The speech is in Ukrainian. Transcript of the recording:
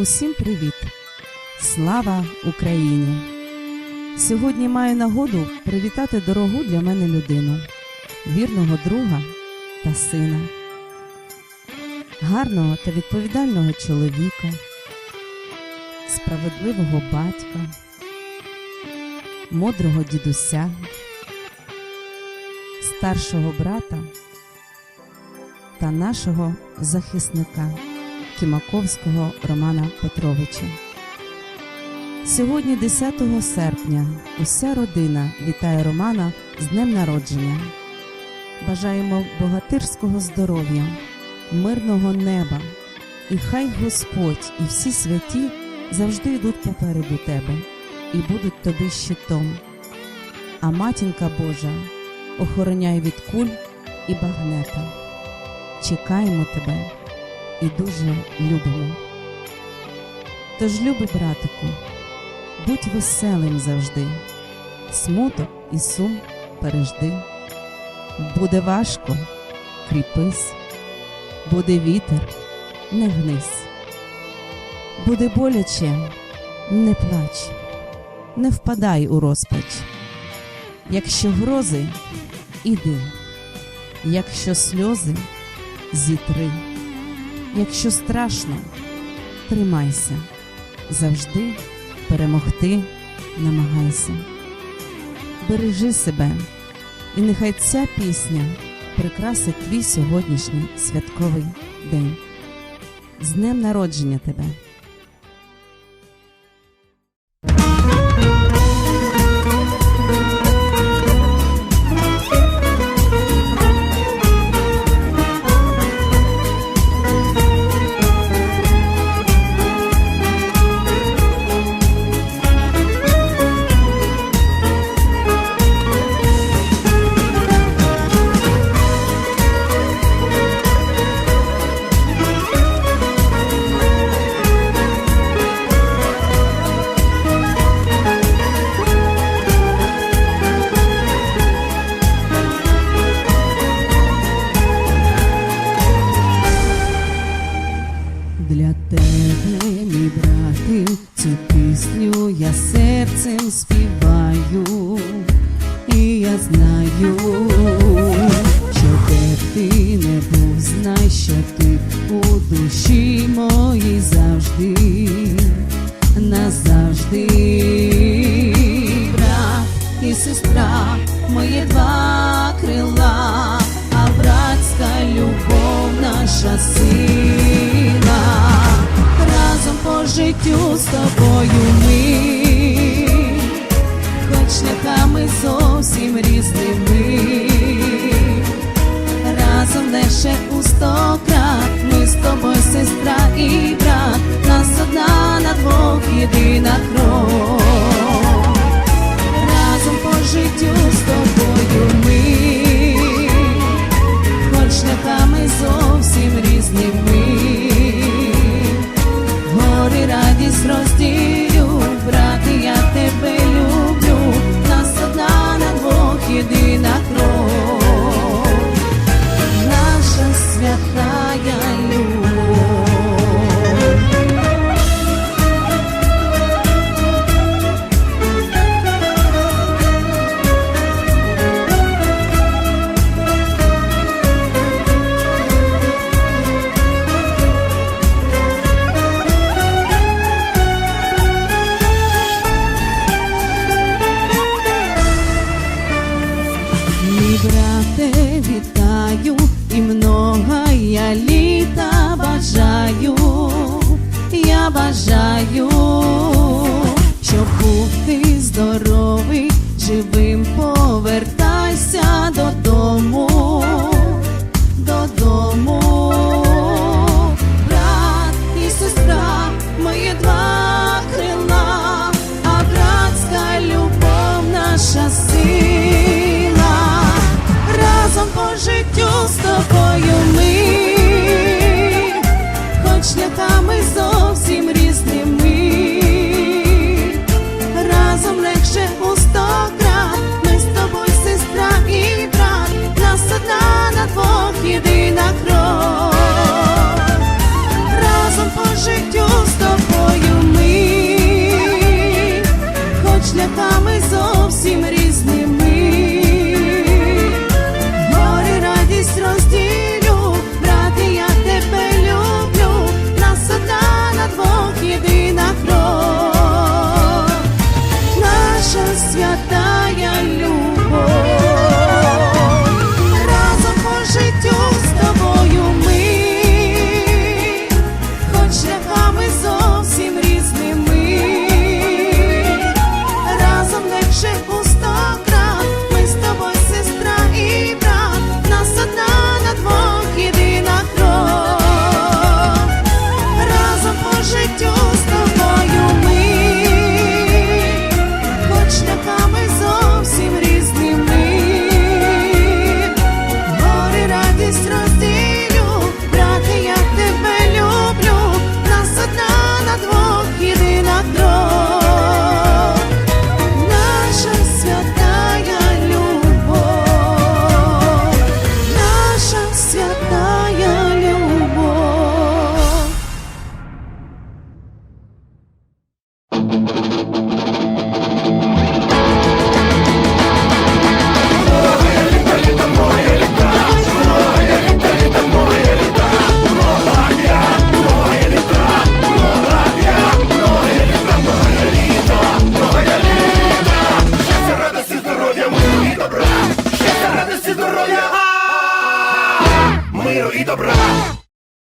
Усім привіт! Слава Україні! Сьогодні маю нагоду привітати дорогу для мене людину, вірного друга та сина, гарного та відповідального чоловіка, справедливого батька, мудрого дідуся, старшого брата та нашого захисника. Кімаковського Романа Петровича. Сьогодні, 10 серпня, уся родина вітає Романа з днем народження. Бажаємо богатирського здоров'я, мирного неба, і хай Господь і всі святі завжди йдуть попереду тебе і будуть тобі щитом. А матінка Божа охороняє від куль і багнета. Чекаємо тебе і дуже любимо. Тож, любий братику, будь веселим завжди, смуток і сум пережди. Буде важко, кріпись, буде вітер, не гнись. Буде боляче, не плач, не впадай у розпач. Якщо грози, іди, якщо сльози, зітри. Якщо страшно, тримайся, завжди перемогти намагайся. Бережи себе, і нехай ця пісня прикрасить твій сьогоднішній святковий день. З днем народження тебе! Серцем співаю, і я знаю, що де б ти не був, знай, що ти у душі моїй завжди, назавжди, брат і сестра, мої два крила, а братська любов наша сила, разом по життю з тобою ми, шляхами зовсім різними, разом лише у сто крат, ми з тобою сестра і брат, бажаю, щоб був здоровий, живим повертайся додому,